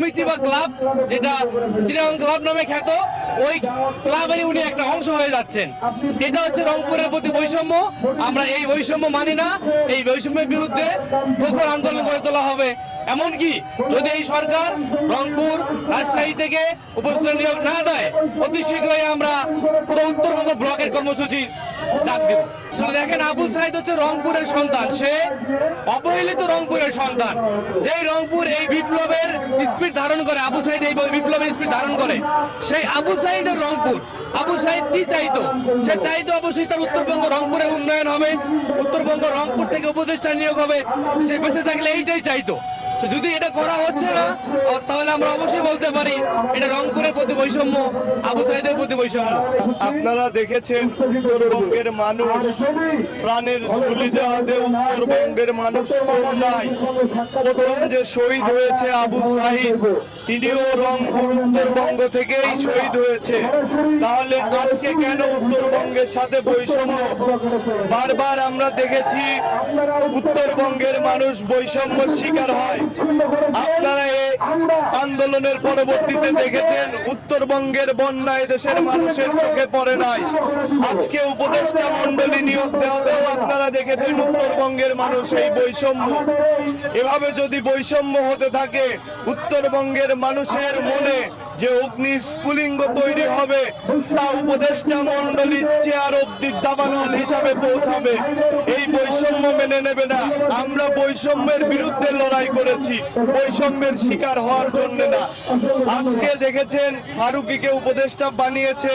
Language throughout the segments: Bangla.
সমিতি বা ক্লাব যেটা চিটাগং ক্লাব নামে খ্যাত, ওই ক্লাবেরই উনি একটা অংশ হয়ে যাচ্ছেন। এটা হচ্ছে রংপুরের প্রতি বৈষম্য। আমরা এই বৈষম্য মানি না। এই বৈষম্যের বিরুদ্ধে প্রখর আন্দোলন গড়ে তোলা হবে। এমনকি যদি এই সরকার রংপুর রাজশাহী থেকে উপস্থিত নিয়োগ না দেয়, অতি শীঘ্রই আমরা পুরো উত্তরবঙ্গ ব্লকের কর্মসূচি ডাক দেব। দেখেন, আবু সাইদ হচ্ছে রংপুরের সন্তান। সে অবহেলিত রংপুরের সন্তান। যেই রংপুর এই করে আবু সাইদ এই বিপ্লবের স্পিড ধারণ করে। সেই আবু সাইদের রংপুর। আবু সাইদ কি চাইতো? সে চাইতো অবশ্যই তার উত্তরবঙ্গ রংপুরে উন্নয়ন হবে, উত্তরবঙ্গ রংপুর থেকে উপদেষ্টা নিয়োগ হবে। সে বেঁচে থাকলে এইটাই চাইতো। তো যদি এটা করা হচ্ছে না তাহলে আমরা অবশ্যই বলতে পারি এটা রংপুরের প্রতি বৈষম্য, আবু সাইদের প্রতি বৈষম্য। আপনারা দেখেছেন উত্তরবঙ্গের মানুষ প্রাণের ঝুলি দেওয়াতে উত্তরবঙ্গের মানুষ নাই প্রথম যে শহীদ হয়েছে আবু সাহিদ তিনিও রংপুর উত্তরবঙ্গ থেকেই শহীদ হয়েছে। তাহলে আজকে কেন উত্তরবঙ্গের সাথে বৈষম্য? বারবার আমরা দেখেছি উত্তরবঙ্গের মানুষ বৈষম্য শিকার হয়। আপনারা এই আন্দোলনের পরবর্তীতে দেখেছেন উত্তরবঙ্গের বন্যায় দেশের মানুষের চোখে পড়ে নাই। আজকে উপদেষ্টা মন্ডলী নিয়োগ দেওয়াতেও আপনারা দেখেছেন উত্তরবঙ্গের মানুষ এই বৈষম্য। এভাবে যদি বৈষম্য হতে থাকে উত্তরবঙ্গের মানুষের মনে যে অগ্নি স্ফুলিঙ্গ তৈরি হবে, তা উপদেষ্টা মন্ডলীর চেয়ার অব্দি দাবানল হিসাবে পৌঁছাবে। এই বৈষম্য মেনে নেবে না। আমরা বৈষম্যের বিরুদ্ধে লড়াই করেছি। বৈষম্যের শিকার হওয়ার জন্য না। আজকে দেখেছেন ফারুকিকে উপদেষ্টা বানিয়েছে,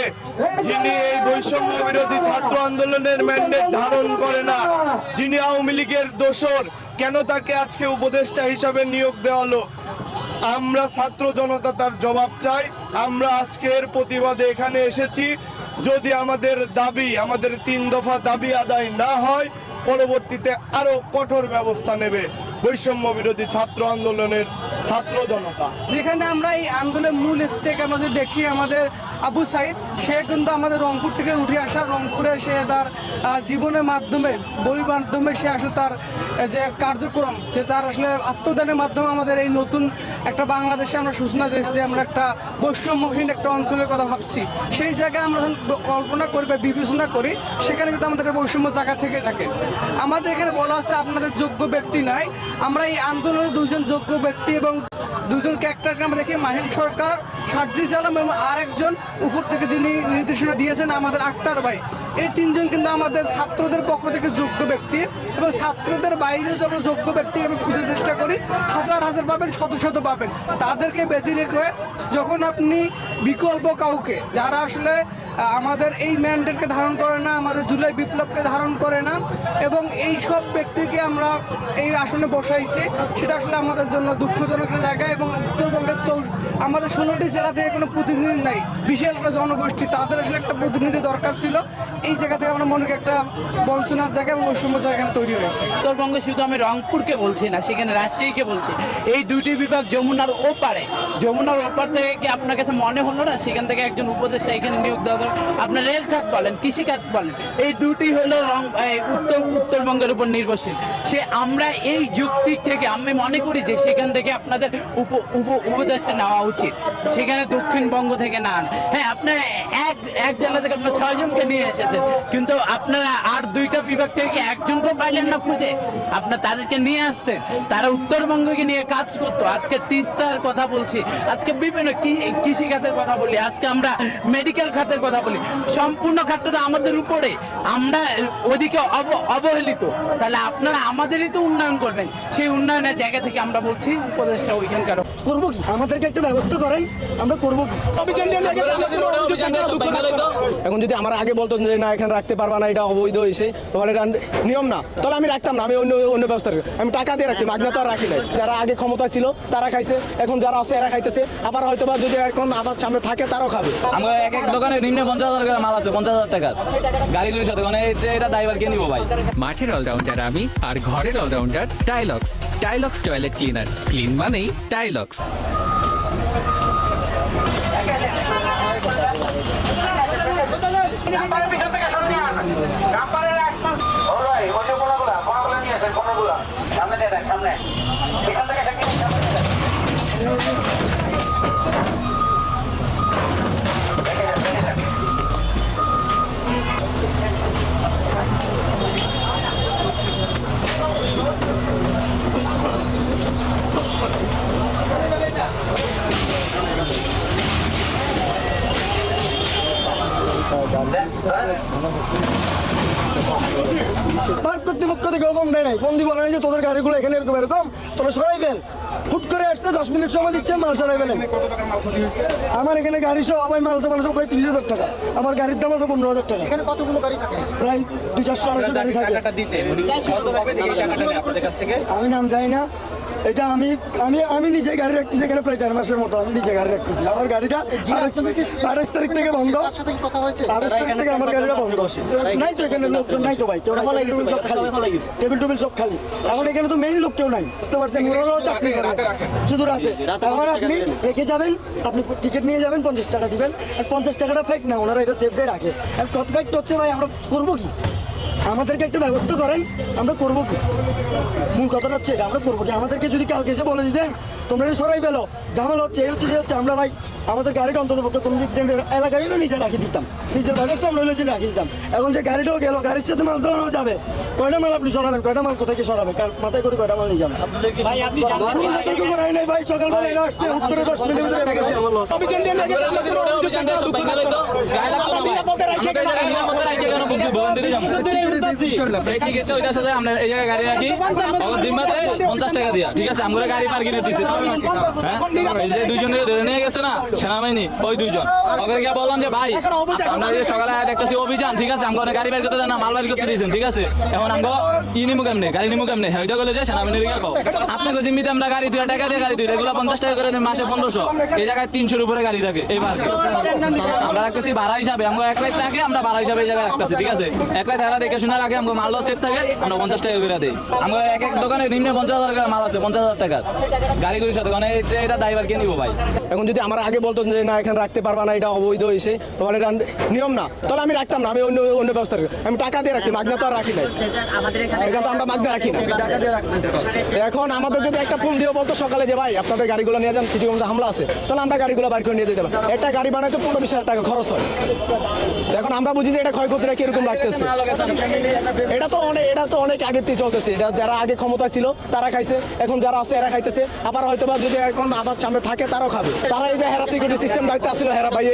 যিনি এই বৈষম্য বিরোধী ছাত্র আন্দোলনের ম্যান্ডেট ধারণ করে না। যিনি আওয়ামী লীগের দোসর কেন তাকে আজকে উপদেষ্টা হিসাবে নিয়োগ দেওয়া হলো? আমরা ছাত্র জনতা তার জবাব চাই। আমরা আজকের প্রতিবাদে এখানে এসেছি। যদি আমাদের দাবি, আমাদের তিন দফা দাবি আদায় না হয়, পরবর্তীতে আরও কঠোর ব্যবস্থা নেবে। বৈষম্য বিরোধী ছাত্র আন্দোলনের ছাত্র জনতা। যেখানে আমরা এই আন্দোলনের মূল স্টেক যদি দেখি আমাদের আবু সাইদ, সে কিন্তু আমাদের রংপুর থেকে উঠে আসা, রংপুরে সে তার জীবনের মাধ্যমে বই মাধ্যমে সে আসলে তার যে কার্যক্রম, যে তার আসলে আত্মদানের মাধ্যমে আমাদের এই নতুন একটা বাংলাদেশে আমরা সূচনা দিয়েছি আমরা একটা বৈষম্যহীন একটা অঞ্চলের কথা ভাবছি। সেই জায়গায় আমরা যখন কল্পনা করি বা বিবেচনা করি, সেখানে কিন্তু আমাদের বৈষম্য জায়গা থেকে থাকে। আমাদের এখানে বলা আছে আপনাদের যোগ্য ব্যক্তি নাই আমরা এই আন্দোলনের দুজন যোগ্য ব্যক্তি এবং দুজন ক্যারেক্টারকে আমরা দেখি মাহিন সরকার, সার্জিস আলম এবং আরেকজন উপর থেকে যিনি নির্দেশনা দিয়েছেন আমাদের আক্তার ভাই। এই তিনজন কিন্তু আমাদের ছাত্রদের পক্ষ থেকে যোগ্য ব্যক্তি এবং ছাত্রদের বাইরে আমরা যোগ্য ব্যক্তি আমি খুঁজে চেষ্টা করি, হাজার হাজার পাবেন, শত শত পাবেন। তাদেরকে বেঁধে রেখে যখন আপনি বিকল্প কাউকে, যারা আসলে আমাদের এই ম্যান্ডেটকে ধারণ করে না, আমাদের জুলাই বিপ্লবকে ধারণ করে না, এবং এই সব ব্যক্তিকে আমরা এই আসনে বসাইছি, সেটা আসলে আমাদের জন্য দুঃখজনক জায়গা এবং উত্তরবঙ্গের চৌ আমাদের ষোলোটি জেলা থেকে কোনো প্রতিনিধি নাই। বিশাল একটা জনগোষ্ঠী, তাদের আসলে একটা প্রতিনিধি দরকার ছিল। এই জায়গা থেকে আমরা মনে একটা বঞ্চনার জায়গা এবং বৈষম্য জায়গা তৈরি হয়েছে। উত্তরবঙ্গে শুধু আমি রংপুরকে বলছি না, সেখানে রাজশাহীকে বলছি। এই দুটি বিভাগ যমুনার ওপারে। যমুনার ওপার থেকে কি আপনার কাছে মনে হলো না? সেখান থেকে একজন উপদেষ্টা এখানে নিয়োগ দেওয়া? আপনার রেল খাত বলেন, কৃষি খাত বলেন, এই দুটি হলো রং উত্তর, উত্তরবঙ্গের উপর নির্ভরশীল। সে আমরা এই যুক্তি থেকে আমি মনে করি যে সেখান থেকে আপনাদের উপ- উপদেষ্টা নেওয়া উচিত। সেখানে দক্ষিণবঙ্গ থেকে না হ্যাঁ আপনার এক এক জেলা থেকে আপনার ছয়জনকে নিয়ে এসেছেন। কিন্তু আপনারা আর দুইটা বিভাগ থেকে একজনকেও পাইলেন না খুঁজে? আপনার তাদেরকে নিয়ে আসতেন। তারা উত্তরবঙ্গকে নিয়ে কাজ করতো। আজকে তিস্তার কথা বলছি। আজকে বিভিন্ন কৃষি খাতের কথা বলি। আজকে আমরা মেডিকেল খাতের কথা বলি। সম্পূর্ণ খাতটা তো আমাদের উপরে। আমরা ওদিকে অব- অবহেলিত। তাহলে আপনারা আমাদেরই তো উন্নয়ন করবেন। সেই উন্নয়নের জায়গা থেকে আমরা বলছি উপদেশটা ওইখানকার করব কি? আমাদেরকে একটা ব্যবস্থা করেন আমরা করব কি? এখন যদি আমার আগে বলতো যে না এখানে রাখতে পারবা না এটা অবৈধ হয়েছে তোমার এটা নিয়ম না তাহলে আমি রাখতাম না আমি অন্য অন্য ব্যবস্থা আমি টাকা দিয়ে রাখছি মাগনা তো আর রাখি নাই। যারা আগে ক্ষমতা ছিল তারা খাইছে এখন যারা আছে এরা খাইতেছে। আবার হয়তো বা যদি এখন আমার সামনে থাকে তারাও খাবে। আমার এক এক দোকানে নিম্নে পঞ্চাশ হাজার টাকার মাল আছে পঞ্চাশ হাজার টাকার। গাড়ি দুটির সাথে মানে এটা- এটা ড্রাইভার কে নিবো ভাই? মাঠের অলরাউন্ডার আমি আর ঘরের allrounder Tylox Tylox toilet cleaner clean মানেই টাইলক্স next. পার্ক কর্তৃপক্ষ থেকে ফোন দেয় নাই। ফোন দিব না যে তোদের গাড়িগুলো এখানে এরকম এরকম। তোরা সরাই ফেল। হুট করে আসছে দশ মিনিট সময় দিচ্ছেন মাল সরাই ফেলেন। আমার এখানে গাড়ি সহ আমার মাল সব সব প্রায় তিরিশ হাজার টাকা। আমার গাড়ির দাম আছে পনেরো হাজার টাকা। এখানে কতগুলো গাড়ি থাকে? প্রায় দুই চারশো আড়াইশো গাড়ি থাকে? আমি নাম জানি না। এটা আমি আমি আমি নিজে গাড়ি রাখতেছি এখানে প্রায় দেড় মাসের মতো আমি নিজে গাড়ি রাখতেছি। আমার গাড়িটা আঠাশ- তারিখ থেকে বন্ধ। আঠাশ তারিখ থেকে আমার গাড়িটা বন্ধ। নাই তো এখানে লোকজন নাই তো ভাই কেউ সব খালি। টেবিল টেবিল সব খালি। এখন এখানে তো মেইন লোক কেউ নাই। বুঝতে পারছেন? ওরাও চাকরি করে। শুধু রাতে। এখন আপনি রেখে যাবেন আপনি টিকিট নিয়ে যাবেন পঞ্চাশ টাকা দিবেন। আর পঞ্চাশ টাকাটা ফেক না ওনারা এটা সেভ দিয়ে রাখে। আর কত ফেক্ট হচ্ছে ভাই আমরা করব কি? আমাদেরকে একটা ব্যবস্থা করেন, আমরা করব কি? মূল কথাটা হচ্ছে এটা, আমরা করব কি? আমাদেরকে যদি কালকে এসে বলে দিতেন, তোমরা সরাই ফেলো। ঝামেলা হচ্ছে, এই হচ্ছে যে হচ্ছে। আমরা ভাই আমাদের গাড়িটা অন্তত পক্ষে কোনো এলাকায় হলেও নিচে রাখি দিতাম। নিজের বাড়ির সামনে হলে যে রাখি দিতাম। এখন যে গাড়িটাও গেল গাড়ির সাথে মাল চালানো যাবে। কয়টা মাল আপনি সরাবেন? কয়টা মাল কোথায় সরাবে? কার মাথায় করে কয়টা মাল নিয়ে যাবেন? নাই ভাই সকালবেলা আসছে উত্তরে দশ মিনিট ভিতরে এসে গেছে। অভিযান দিয়ে লেগে যাবে, আমাদের অভিযোগ থাকলে দুঃখ থাকতো। আমরা নিরাপদে রাখি কেন? ঠিক আছে ওইটা সাথে আমরা এই জায়গায় গাড়ি রাখি। জিম্মাতে পঞ্চাশ টাকা দিয়া। ঠিক আছে আমরা গাড়ি পার্কিং দিচ্ছি হ্যাঁ? এই দুইজনের ধরে নিয়ে গেছে না? সেনাবাহিনী ওই দুইজন। ওকে গিয়ে বললাম যে ভাই আমরা যে সকালে আয়া দেখতেছি অভিযান ঠিক আছে? আমাকে গাড়ি বের করতে দেন না মাল বের করতে দিয়েছেন ঠিক আছে? এখন আমাকে ই নিমু কেমনে? গাড়ি নিমু কেমনে? হ্যাঁ ওইটা বলে যে সেনাবাহিনীর গিয়ে কও। আপনাকে জিম্মিতে আমরা গাড়ি দুই টাকা দিয়ে গাড়ি দিই এগুলো পঞ্চাশ টাকা করে দেন মাসে পনেরোশো। এই জায়গায় তিনশোর উপরে গাড়ি থাকে এই পার্কে আমরা রাখতেছি ভাড়া হিসাবে আমরা এক লাখ টাকা আমরা ভাড়া হিসাবে এই জায়গায় রাখতেছি ঠিক আছে? এক লাখ টাকা দেখে শোনার আগে আমরা মাল সেট থাকে আমরা পঞ্চাশ টাকা করে দিই। আমরা এক এক দোকানে নিম্নে পঞ্চাশ হাজার টাকা মাল আছে পঞ্চাশ হাজার টাকার। গাড়িগুলির সাথে মানে এটা- এটা ড্রাইভার কে নিবো ভাই? এখন যদি আমার আগে বলতো যে না, এখানে রাখতে পারবা না, এটা অবৈধ হয়েছে তোমার এটা নিয়ম না। তাহলে আমি রাখতাম না, আমি অন্য অন্য ব্যবস্থা আমি টাকা দিয়ে রাখছি, মাগনা তো আর রাখি নাই। এটা তো আমরা মাগনা রাখি না। এখন আমাদের যদি একটা ফোন দিয়ে বলতো সকালে যে, ভাই, আপনাদের গাড়িগুলো নিয়ে যান, সিটি মধ্যে হামলা আছে। তাহলে আমরা গাড়িগুলো বাইর করে নিয়ে যেতে পারি একটা গাড়ি বানাইতে পনেরো বিশ হাজার টাকা খরচ হয়। এখন আমরা বুঝি যে এটা ক্ষয়ক্ষতিটা কীরকম লাগতেছে। এটা তো অনেক এটা তো অনেক আগের থেকে চলতেছে। এটা যারা আগে ক্ষমতা ছিল, তারা খাইছে। এখন যারা আছে, এরা খাইতেছে। আবার হয়তো বা যদি এখন আবার সামনে থাকে, তারাও খাবে। তারা এই যে হেরা সিকিউরিটি সিস্টেম দায়িত্ব আসছিল হেরা ভাইয়ে।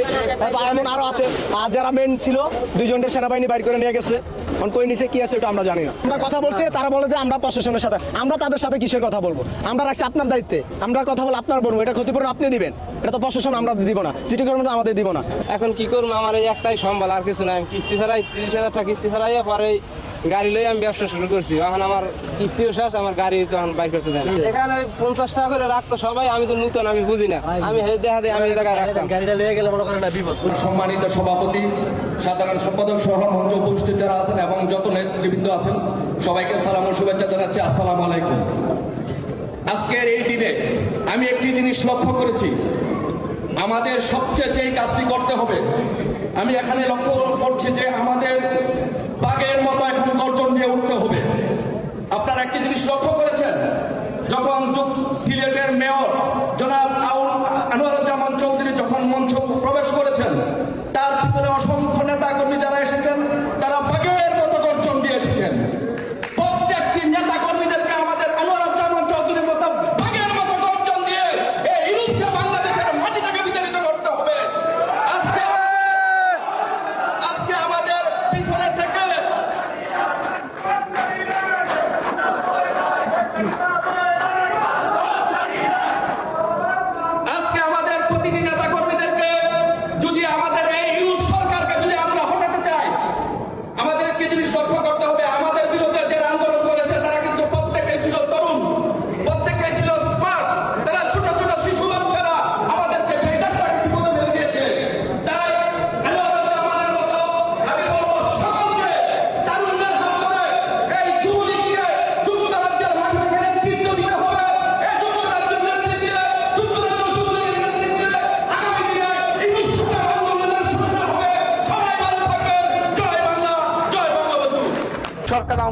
এমন আরও আছে। আর যারা মেন ছিল দুইজনকে সেনাবাহিনী বাইর করে নিয়ে গেছে। এখন কই নিছে, কি আছে ওটা আমরা জানি না। আমরা কথা বলছে, তারা বলে যে আমরা প্রশাসনের সাথে আমরা তাদের সাথে কিসের কথা বলব? আমরা রাখছি আপনার দায়িত্বে। আমরা কথা বলে আপনার বলব। এটা ক্ষতিপূরণ আপনি দিবেন। এটা তো প্রশাসন আমরা দিব না। সিটি গভর্নমেন্ট আমাদের দিব না। এখন কি করব? আমার এই একটাই সম্বল, আর কিছু নাই। কিস্তি ছাড়াই তিরিশ হাজার টাকা কিস্তি ছাড়াই পরে গাড়ি লই আমি ব্যবসা শুরু করছি। এখন আমার কিস্তিও শেষ আমার গাড়ি তখন বাইক করতে দেয় এখানে ওই পঞ্চাশ টাকা করে রাখতো সবাই আমি তো নতুন আমি বুঝি না। আমি হে দেখা দেয় আমি এই জায়গায় রাখতাম। সম্মানিত সভাপতি সাধারণ সম্পাদক সহ মঞ্চ উপস্থিত যারা আছেন এবং যত নেতৃবৃন্দ আছেন সবাইকে সালাম ও শুভেচ্ছা জানাচ্ছি। আসসালামু আলাইকুম। আজকের এই দিনে আমি একটি জিনিস লক্ষ্য করেছি। আমাদের সবচেয়ে যেই কাজটি করতে হবে আমি এখানে লক্ষ্য করছি যে আমাদের বাঘের মতো এখন গর্জন দিয়ে উঠতে হবে।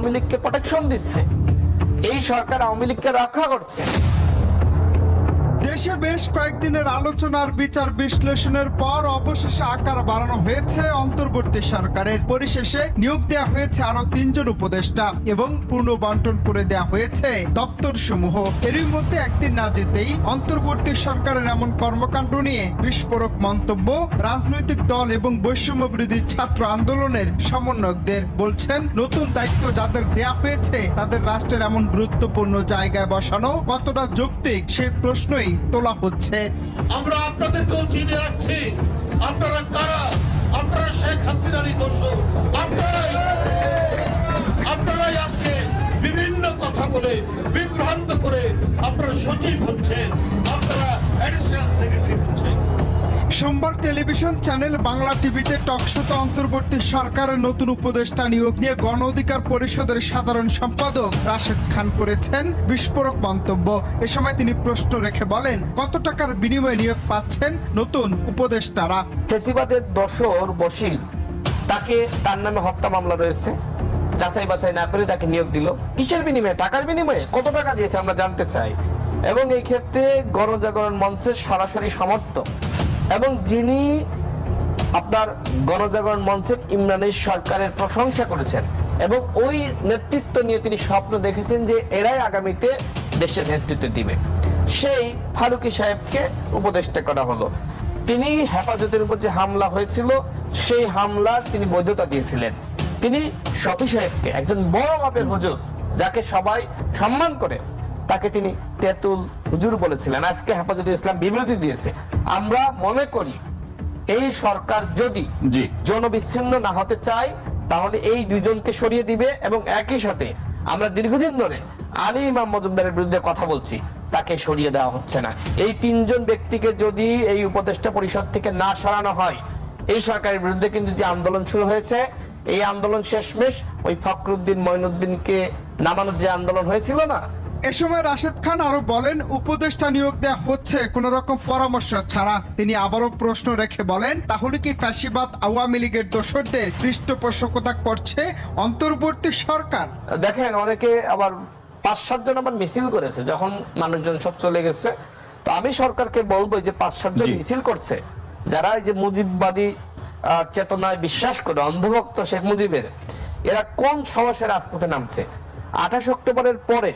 আওয়ামী লীগকে প্রোটেকশন দিচ্ছে। এই সরকার আওয়ামী লীগকে রক্ষা করছে। দেশ বেশ কয়েকদিনের আলোচনার বিচার বিশ্লেষণের পর অবশেষে আকার বাড়ানো হয়েছে অন্তর্বর্তী সরকারের। পরিশেষে নিয়োগ দেওয়া হয়েছে আরও তিনজন উপদেষ্টা এবং পূর্ণ বন্টন করে দেওয়া হয়েছে দপ্তর সমূহ এরই মধ্যে একদিন না যেতেই অন্তর্বর্তী সরকারের এমন কর্মকাণ্ড নিয়ে বিস্ফোরক মন্তব্য রাজনৈতিক দল এবং বৈষম্য বিরোধী ছাত্র আন্দোলনের সমন্বয়কদের বলছেন, নতুন দায়িত্ব যাদের দেয়া হয়েছে তাদের রাষ্ট্রের এমন গুরুত্বপূর্ণ জায়গায় বসানো কতটা যৌক্তিক সেই প্রশ্নই তোলা হচ্ছে। আমরা আপনাদেরকেও চিনে রাখছি। আপনারা কারা? আপনারা শেখ হাসিনারই আপনারাই আপনারাই আজকে বিভিন্ন কথা বলে বিভ্রান্ত করে আপনারা সচিব হচ্ছেন। সোমবার টেলিভিশন চ্যানেল বাংলা টিভিতে টকশোতে অন্তর্বর্তী সরকারের নতুন উপদেষ্টা নিয়োগ নিয়ে গণ অধিকার পরিষদের সাধারণ সম্পাদক রাশেদ খান করেছেন বিস্ফোরক মন্তব্য। এ সময় তিনি প্রশ্ন রেখে বলেন, কত টাকার বিনিময়ে নিয়োগ পাচ্ছেন নতুন উপদেষ্টারা? ফেসিবাদের দশর বসির তাকে তার নামে হত্যা মামলা রয়েছে। যাচাই বাছাই না করে তাকে নিয়োগ দিল। কিসের বিনিময়ে? টাকার বিনিময়ে? কত টাকা দিয়েছে আমরা জানতে চাই। এবং এই ক্ষেত্রে গণজাগরণ মঞ্চের সরাসরি সমর্থক এবং যিনি আপনার গণজাগরণ মঞ্চের ইমরানের সরকারের প্রশংসা করেছেন এবং ওই নেতৃত্ব নিয়ে তিনি স্বপ্ন দেখেছেন যে এরাই আগামীতে দেশের নেতৃত্ব দিবে। সেই ফারুকি সাহেবকে উপদেষ্টা করা হলো। তিনি হেফাজতের উপর যে হামলা হয়েছিল, সেই হামলার তিনি বৈধতা দিয়েছিলেন। তিনি শফি সাহেবকে, একজন বড় মাপের হুজুর, যাকে সবাই সম্মান করে, তাকে তিনি তেতুল হুজুর বলেছিলেন। আজকে হেফাজতে ইসলাম বিবৃতি দিয়েছে। আমরা মনে করি এই সরকার যদি জনবিচ্ছিন্ন না হতে চায় তাহলে এই দুইজনকে সরিয়ে দিবে এবং একই সাথে আমরা দীর্ঘদিন ধরে আলী ইমাম মজুমদারের বিরুদ্ধে কথা বলছি তাকে সরিয়ে দেওয়া হচ্ছে না। এই তিনজন ব্যক্তিকে যদি এই উপদেষ্টা পরিষদ থেকে না সরানো হয় এই সরকারের বিরুদ্ধে কিন্তু যে আন্দোলন শুরু হয়েছে এই আন্দোলন শেষমেশ ওই ফখরুদ্দিন মঈনুদ্দিনকে নামানোর যে আন্দোলন হয়েছিল না এ সময় রাশেদ খান আরও বলেন উপদেষ্টা নিয়োগ দেওয়া হচ্ছে কোন রকম পরামর্শ ছাড়া। তিনি আবারও প্রশ্ন রেখে বলেন তাহলে কি ফ্যাসিবাদ আওয়ামী লীগের দোসরদের পৃষ্ঠপোষকতা করছে অন্তর্বর্তী সরকার? দেখেন অনেকে আবার পাঁচ সাতজন আবার মিছিল করেছে যখন মানুষজন সব চলে গেছে। তো আমি সরকারকে বলব যে পাঁচ সাতজন। মিছিল করছে যারা এই যে মুজিববাদী আহ, চেতনায় বিশ্বাস করে অন্ধভক্ত শেখ মুজিবের এরা কোন সাহসে রাজপথে নামছে? আঠাশ অক্টোবরের পরে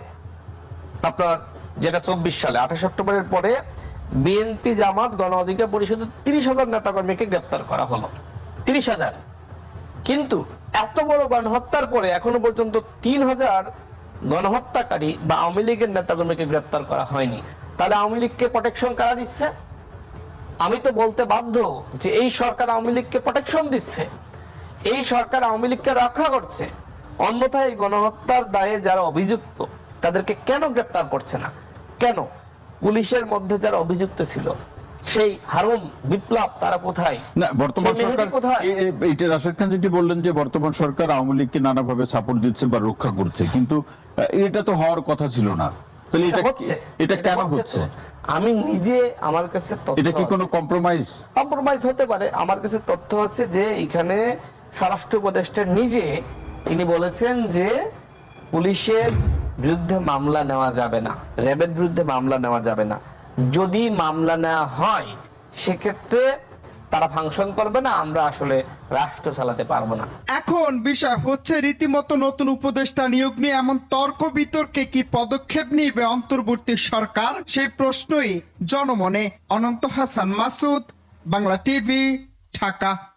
আপনার যেটা চব্বিশ সালে, আঠাশ অক্টোবরের পরে বিএনপি জামাত গণ অধিকার পরিষদের তিরিশ হাজার নেতাকর্মীকে গ্রেপ্তার করা হলো। তিরিশ হাজার। কিন্তু এত বড় গণহত্যার পরে এখনও পর্যন্ত তিন হাজার গণহত্যাকারী বা আওয়ামী লীগের নেতাকর্মীকে গ্রেপ্তার করা হয়নি। তাহলে আওয়ামী লীগকে প্রোটেকশন কারা দিচ্ছে? আমি তো বলতে বাধ্য যে এই সরকার আওয়ামী লীগকে প্রোটেকশন দিচ্ছে। এই সরকার আওয়ামী লীগকে রক্ষা করছে। অন্যথায় গণহত্যার দায়ে যারা অভিযুক্ত তাদেরকে কেন গ্রেপ্তার করছে না? কেন? পুলিশের মধ্যে যারা অভিযুক্ত ছিল সেই হারুন বিপ্লব তারা কোথায়? না বর্তমান সরকার কোথায়? এ- এ- রাশেদ খান যেটি বললেন যে বর্তমান সরকার আওয়ামী লীগকে নানাভাবে সাপোর্ট দিচ্ছে বা রক্ষা করছে কিন্তু এটা তো হওয়ার কথা ছিল না। তাহলে এটা এটা কেন হচ্ছে আমি নিজে আমার কাছে তথ্য এটা কি কোনো কম্প্রোমাইজ কম্প্রোমাইজ হতে পারে। আমার কাছে তথ্য আছে যে এখানে স্বরাষ্ট্র উপদেষ্টা নিজে তিনি বলেছেন যে পুলিশের বিরুদ্ধে মামলা নেওয়া যাবে না, র্যাবের বিরুদ্ধে মামলা নেওয়া যাবে না। যদি মামলা নেওয়া হয়, সেক্ষেত্রে তারা ফাংশন করবে না, আমরা আসলে রাষ্ট্র চালাতে পারব না। এখন বিষয় হচ্ছে, রীতিমতো নতুন উপদেষ্টা নিয়োগ নিয়ে এমন তর্ক বিতর্কে কি পদক্ষেপ নিবে অন্তর্বর্তী সরকার? সেই প্রশ্নই জনমনে অনন্ত হাসান মাসুদ, বাংলা টিভি, ঢাকা।